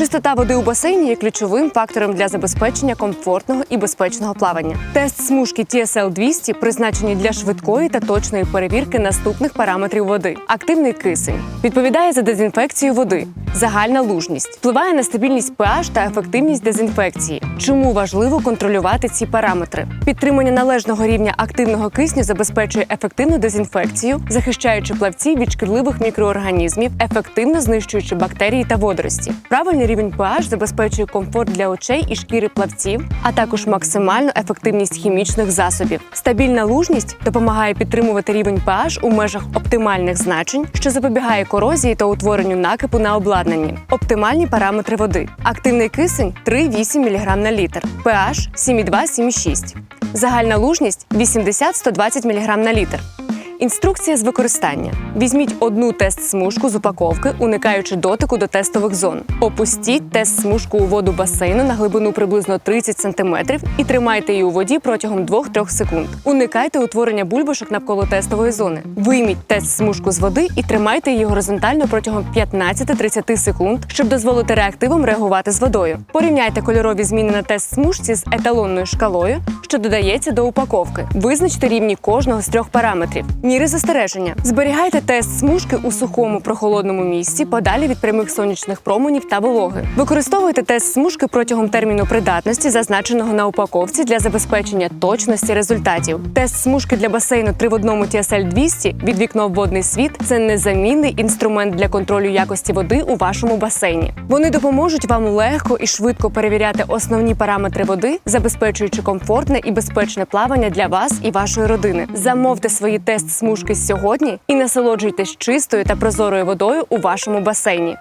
Чистота води у басейні є ключовим фактором для забезпечення комфортного і безпечного плавання. Тест смужки TSL 200 призначені для швидкої та точної перевірки наступних параметрів води: активний кисень. Відповідає за дезінфекцію води, загальна лужність, впливає на стабільність pH та ефективність дезінфекції. Чому важливо контролювати ці параметри? Підтримання належного рівня активного кисню забезпечує ефективну дезінфекцію, захищаючи плавців від шкідливих мікроорганізмів, ефективно знищуючи бактерії та водорості. Правильний рівень pH забезпечує комфорт для очей і шкіри плавців, а також максимальну ефективність хімічних засобів. Стабільна лужність допомагає підтримувати рівень pH у межах оптимальних значень, що запобігає корозії та утворенню накипу на обладнанні. Оптимальні параметри води. Активний кисень 3,8 мг на літр, pH 7,2-7,6. Загальна лужність 80-120 мг на літр. Інструкція з використання: візьміть одну тест-смужку з упаковки, уникаючи дотику до тестових зон. Опустіть тест-смужку у воду басейну на глибину приблизно 30 см і тримайте її у воді протягом 2-3 секунд. Уникайте утворення бульбашок навколо тестової зони. Вийміть тест-смужку з води і тримайте її горизонтально протягом 15-30 секунд, щоб дозволити реактивам реагувати з водою. Порівняйте кольорові зміни на тест-смужці з еталонною шкалою, що додається до упаковки. Визначте рівні кожного з трьох параметрів. Міри застереження. Зберігайте тест смужки у сухому прохолодному місці, подалі від прямих сонячних променів та вологи. Використовуйте тест смужки протягом терміну придатності, зазначеного на упаковці для забезпечення точності результатів. Тест смужки для басейну 3 в 1 TSL 200 від вікно в водний світ це незамінний інструмент для контролю якості води у вашому басейні. Вони допоможуть вам легко і швидко перевіряти основні параметри води, забезпечуючи комфортне і безпечне плавання для вас і вашої родини. Замовте свої тест смужки сьогодні і насолоджуйтесь чистою та прозорою водою у вашому басейні.